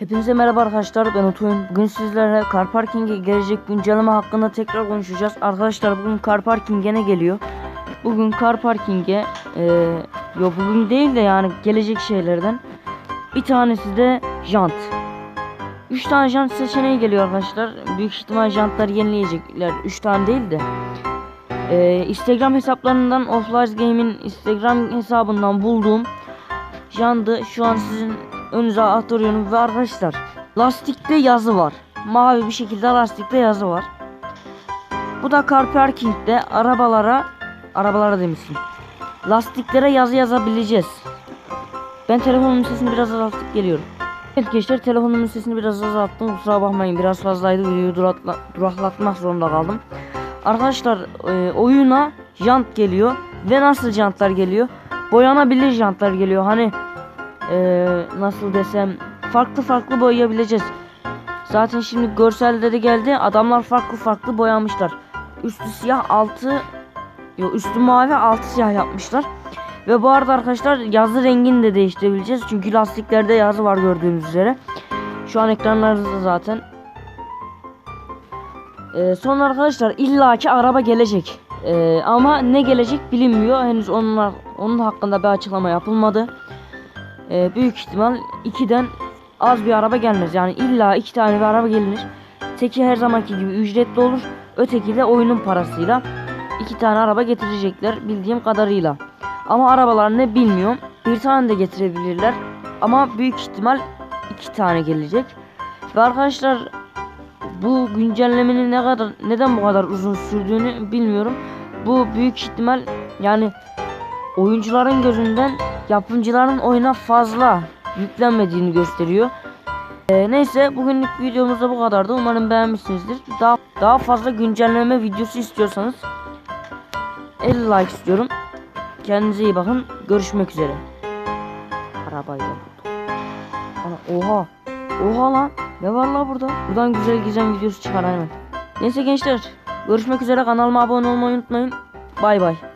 Hepinize merhaba arkadaşlar ben Utuyun. Bugün sizlerle Car Parking'e gelecek güncelleme hakkında tekrar konuşacağız. Arkadaşlar bugün Car Parking'e ne geliyor? Bugün Car Parking'e e, yo bugün değil de yani gelecek şeylerden bir tanesi de jant. 3 tane jant seçeneği geliyor arkadaşlar. Büyük ihtimal jantları yenileyecekler. 3 tane değil de. E, Instagram hesaplarından Offline Game'in Instagram hesabından bulduğum jantı şu an sizin önünüze atıyorum ve arkadaşlar lastikte yazı var. Mavi bir şekilde lastikte yazı var. Bu da car parking'de arabalara arabalara demişsin. Lastiklere yazı yazabileceğiz. Ben telefonumun sesini biraz azaltıp geliyorum. Evet gençler telefonumun sesini biraz azalttım. Kusura bakmayın biraz fazlaydı. Videoyu durakla, duraklatmak zorunda kaldım. Arkadaşlar e, oyuna jant geliyor. Ve nasıl jantlar geliyor? Boyanabilir jantlar geliyor. Hani e, nasıl desem farklı farklı boyayabileceğiz. Zaten şimdi görselde de geldi. Adamlar farklı farklı boyamışlar. Üstü siyah, altı yok üstü mavi, altı siyah yapmışlar. Ve bu arada arkadaşlar yazı rengini de değiştirebileceğiz. Çünkü lastiklerde yazı var gördüğünüz üzere. Şu an ekranlarınızda zaten. Ee, sonra arkadaşlar illaki araba gelecek. Ee, ama ne gelecek bilinmiyor. Henüz onun, onun hakkında bir açıklama yapılmadı. Ee, büyük ihtimal 2'den az bir araba gelmez. Yani illa iki tane bir araba gelir. Teki her zamanki gibi ücretli olur. Öteki de oyunun parasıyla iki tane araba getirecekler bildiğim kadarıyla. Ama arabalar ne bilmiyorum. Bir tane de getirebilirler. Ama büyük ihtimal iki tane gelecek. Ve arkadaşlar bu güncellemenin ne kadar neden bu kadar uzun sürdüğünü bilmiyorum. Bu büyük ihtimal yani oyuncuların gözünden yapımcıların oyuna fazla yüklenmediğini gösteriyor. Ee, neyse bugünlük videomuz da bu kadardı. Umarım beğenmişsinizdir. Daha daha fazla güncelleme videosu istiyorsanız 50 like istiyorum. Kendinize iyi bakın. Görüşmek üzere. Arabayla. Ana, oha. Oha lan. Ne var la burada? Buradan güzel gizem videosu çıkar aynen. Neyse gençler. Görüşmek üzere. Kanalıma abone olmayı unutmayın. Bay bay.